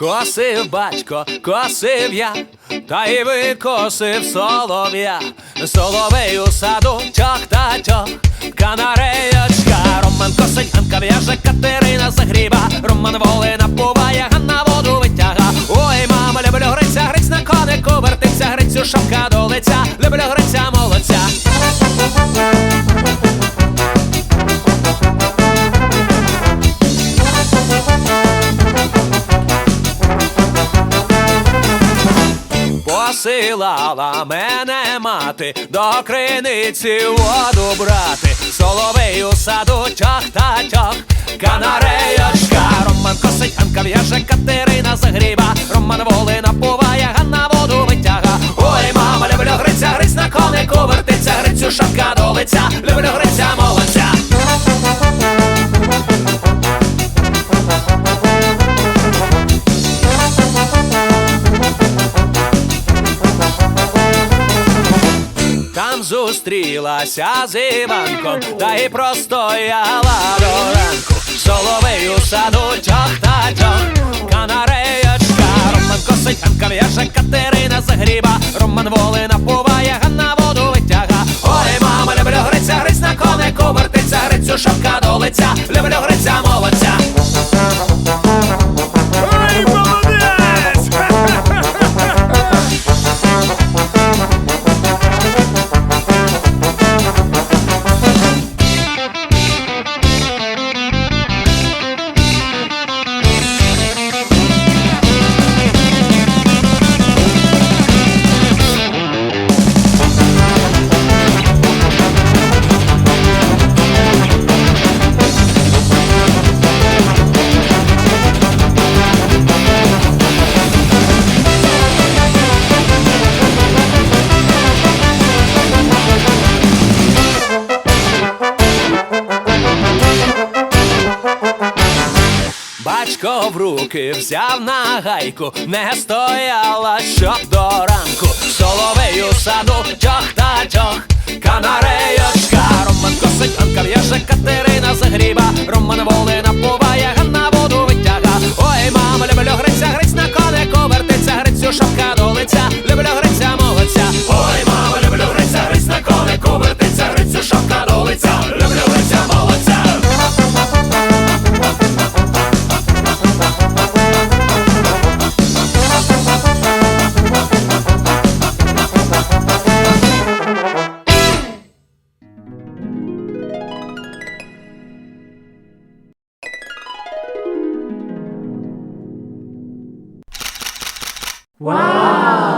Косив батько, косив я, та й викосив солов'я, соловей у саду, тьох та тьох, канареєчка, Роман косить, Ганка в'яже, Катерина загріба, Роман воли напуває, Ганна воду витяга. Ой, мама, люблю гриця, гриць на конику вертиться, грицю шапка до лиця, люблю гриця Посилала мене мати. До криниці воду брати, соловей у саду тьох та тьох, канареєчка, Роман косить, Ганка в'яже, Катерина загріба, Роман воли напуває, Ганна воду витяга. Ой, мама, люблю гриця, гриць на конику вертиться, грицю шапка до лиця, люблю гриця зустрілася з Іванком, та й простояла до ранку. соловею саду тьох та тьох, канареєчка, Батько в руки взяв на гайку, не стояла, щоб до ранку. Wow!